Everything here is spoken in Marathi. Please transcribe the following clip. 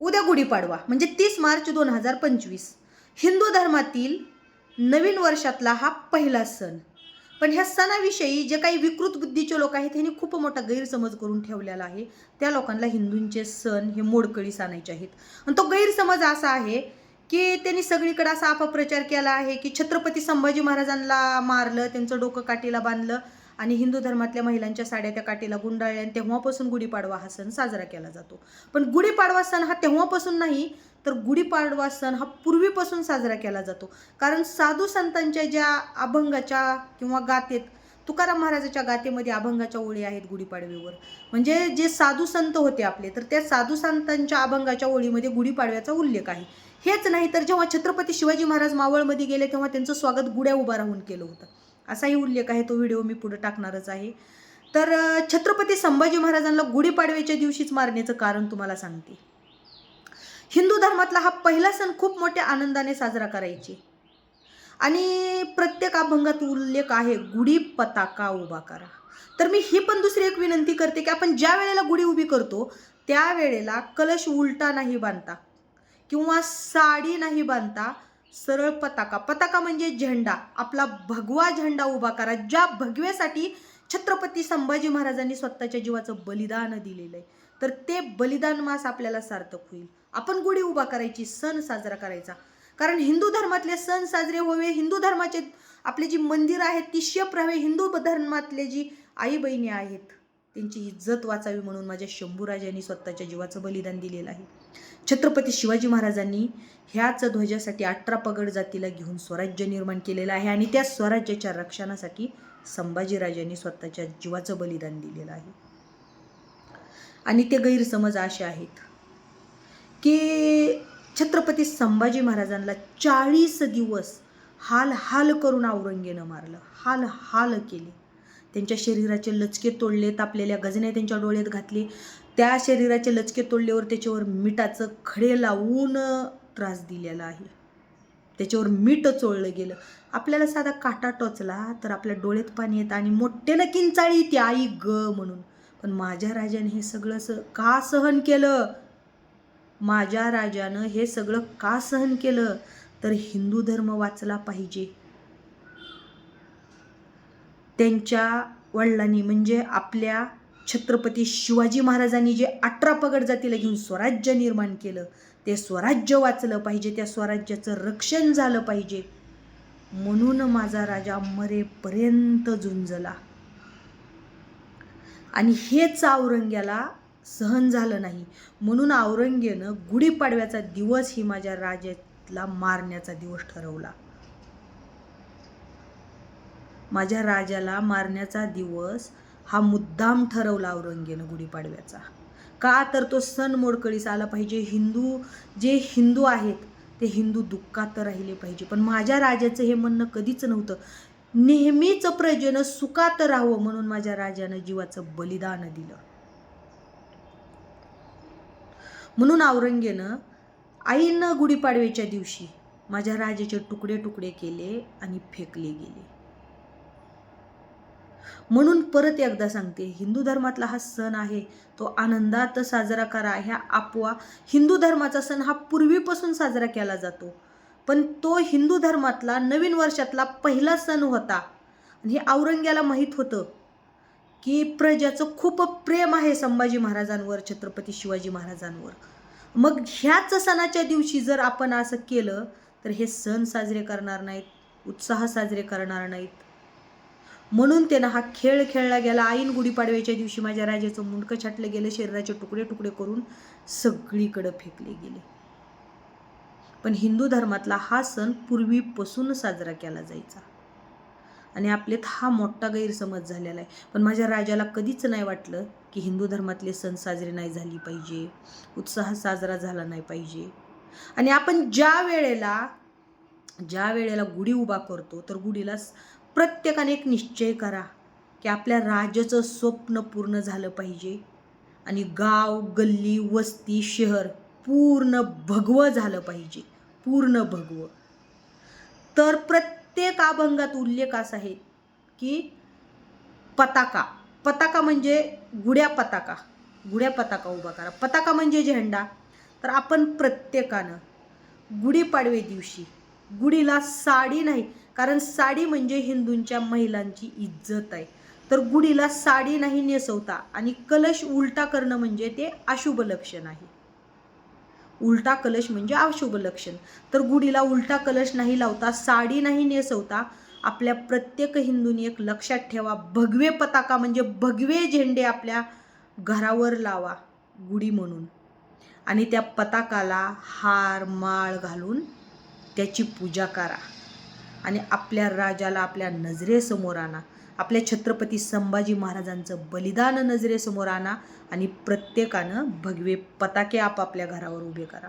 उद्या गुढीपाडवा म्हणजे तीस मार्च दोन हजार पंचवीस. हिंदू धर्मातील नवीन वर्षातला हा पहिला सण. पण ह्या सणाविषयी जे काही विकृत बुद्धीचे लोक आहेत त्यांनी खूप मोठा गैरसमज करून ठेवलेला आहे. त्या लोकांना हिंदूंचे सण हे मोडकळीस आणायचे आहेत. आणि तो गैरसमज असा आहे की त्यांनी सगळीकडे असा अपप्रचार केला आहे की छत्रपती संभाजी महाराजांना मारलं त्यांचं डोकं काठीला बांधलं. आणि हिंदू धर्मातल्या महिलांच्या साड्या त्या काठीला गुंडाळल्या आणि तेव्हापासून गुढीपाडवा हा सण साजरा केला जातो. पण गुढीपाडवा सण हा तेव्हापासून नाही तर गुढीपाडवा सण हा पूर्वीपासून साजरा केला जातो. कारण साधू संतांच्या ज्या अभंगाच्या किंवा गातेत तुकाराम महाराजाच्या गातेमध्ये अभंगाच्या ओळी आहेत गुढीपाडव्यावर. म्हणजे जे साधू संत होते आपले तर त्या साधू संतांच्या अभंगाच्या ओळीमध्ये गुढीपाडव्याचा उल्लेख आहे. हेच नाही तर जेव्हा छत्रपती शिवाजी महाराज मावळमध्ये गेले तेव्हा त्यांचं स्वागत गुड्या उभा राहून केलं होतं. असाही उल्लेख आहे तो व्हिडिओ मी पुढे टाकणारच आहे. तर छत्रपती संभाजी महाराजांना गुढीपाडव्याच्या दिवशीच मारण्याचं कारण तुम्हाला सांगते. हिंदू धर्मातला हा पहिला सण खूप मोठ्या आनंदाने साजरा करायचे. आणि प्रत्येक अभंगात उल्लेख आहे गुढी पताका उभा करा. तर मी ही पण दुसरी एक विनंती करते की आपण ज्या वेळेला गुढी उभी करतो त्यावेळेला कलश उलटा नाही बांधता किंवा साडी नाही बांधता सरळ पताका. पताका म्हणजे झेंडा. आपला भगवा झेंडा उभा करा ज्या भगव्यासाठी छत्रपती संभाजी महाराजांनी स्वतःच्या जीवाचं बलिदान दिलेलं आहे. तर ते बलिदान मास आपल्याला सार्थक होईल. आपण गुढी उभा करायची सण साजरा करायचा. कारण हिंदू धर्मातले सण साजरे व्हावे हिंदू धर्माचे आपले जी मंदिरं आहेत ती शेप राहावे हिंदू धर्मातले जी आई बहिणी आहेत त्यांची इज्जत वाचावी म्हणून माझ्या शंभूराजांनी स्वतःच्या जीवाचं बलिदान दिलेलं आहे. छत्रपती शिवाजी महाराजांनी ह्याच ध्वजासाठी अठरा पगड जातीला घेऊन स्वराज्य निर्माण केलेलं आहे आणि त्या स्वराज्याच्या रक्षणासाठी संभाजीराजांनी स्वतःच्या जीवाचं बलिदान दिलेलं आहे. आणि ते गैरसमज असे आहेत की छत्रपती संभाजी महाराजांना चाळीस दिवस हाल हाल करून औरंगेनं मारलं. हाल हाल केले. त्यांच्या शरीराचे लचके तोडले तापलेल्या गजण्या त्यांच्या डोळ्यात घातली. त्या शरीराचे लचके तोडल्यावर त्याच्यावर मिठाचं खडे लावून त्रास दिलेला आहे. त्याच्यावर मीठ चोळलं गेलं. आपल्याला साधा काटा टोचला तर आपल्या डोळ्यात पाणी येतं आणि मोठ्यानं किंचाळी ती आई ग म्हणून. पण माझ्या राजाने हे सगळं स का सहन केलं? माझ्या राजानं हे सगळं का सहन केलं? तर हिंदू धर्म वाचला पाहिजे. त्यांच्या वडिलांनी म्हणजे आपल्या छत्रपती शिवाजी महाराजांनी जे अठरा पगड जातीला घेऊन स्वराज्य निर्माण केलं ते स्वराज्य वाचलं पाहिजे त्या स्वराज्याचं रक्षण झालं पाहिजे. म्हणून माझा राजा मरेपर्यंत झुंजला. आणि हेच औरंग्याला सहन झालं नाही. म्हणून औरंगेनं गुढीपाडव्याचा दिवस ही माझ्या राजाला मारण्याचा दिवस ठरवला. माझ्या राजाला मारण्याचा दिवस हा मुद्दाम ठरवला औरंगेनं गुढीपाडव्याचा. का तर तो सण मोडकळीस आला पाहिजे. हिंदू जे हिंदू आहेत ते हिंदू दुःखात राहिले पाहिजे. पण माझ्या राजाचं हे म्हणणं कधीच नव्हतं. नेहमीच प्रजेनं सुखात राहावं म्हणून माझ्या राजानं जीवाचं बलिदान दिलं. म्हणून औरंगेनं आईनं गुढीपाडव्याच्या दिवशी माझ्या राजाचे तुकडे तुकडे केले आणि फेकले गेले. म्हणून परत एकदा सांगते हिंदू धर्मातला हा सण आहे तो आनंदात साजरा करा. ह्या आपोआ हिंदू धर्माचा सण हा पूर्वीपासून साजरा केला जातो. पण तो हिंदू धर्मातला नवीन वर्षातला पहिला सण होता. आणि हे औरंग्याला माहीत होतं की प्रजाचं खूप प्रेम आहे संभाजी महाराजांवर छत्रपती शिवाजी महाराजांवर. मग ह्याच सणाच्या दिवशी जर आपण असं केलं तर हे सण साजरे करणार नाहीत उत्साह साजरे करणार नाहीत. म्हणून त्यानं हा खेळ खेळला गेला. आईन गुढीपाडव्याच्या दिवशी माझ्या राजाचं मुंडकं छाटलं गेलं. शरीराचे तुकडे तुकडे करून सगळीकडं फेकले गेले. पण हिंदू धर्मातला हा सण पूर्वीपासून साजरा केला जायचा. आणि आपल्यात हा मोठा गैरसमज झालेला आहे. पण माझ्या राजाला कधीच नाही वाटलं की हिंदू धर्मातले सण साजरे नाही झाली पाहिजे. उत्साह साजरा झाला नाही पाहिजे. आणि आपण ज्या वेळेला ज्या वेळेला गुढी उभा करतो तर गुढीला प्रत्येकाने एक निश्चय करा की आपल्या राजाचं स्वप्न पूर्ण झालं पाहिजे आणि गाव गल्ली वस्ती शहर पूर्ण भगवं झालं पाहिजे. पूर्ण भगवं. तर प्रत्येक अभंगात उल्लेख असा आहे की पताका. पताका म्हणजे गुड्या पताका. गुड्या पताका उभा करा. पताका म्हणजे झेंडा. तर आपण प्रत्येकानं गुढीपाडवे दिवशी गुढीला साडी नाही कारण साडी म्हणजे हिंदूंच्या महिलांची इज्जत आहे. तर गुढीला साडी नाही नेसवता आणि कलश उलटा करणं म्हणजे ते अशुभ लक्षण आहे. उलटा कलश म्हणजे अशुभ लक्षण. तर गुढीला उलटा कलश नाही लावता साडी नाही नेसवता आपल्या प्रत्येक हिंदूंनी एक लक्षात ठेवा भगवे पताका म्हणजे भगवे झेंडे आपल्या घरावर लावा गुढी म्हणून. आणि त्या पताकाला हार माळ घालून त्याची पूजा करा. आणि आपल्या राजाला आपल्या नजरेसमोर आणा. आपल्या छत्रपती संभाजी महाराजांचं बलिदान नजरेसमोर आणा आणि प्रत्येकानं भगवे पताके आपापल्या घरावर उभे करा.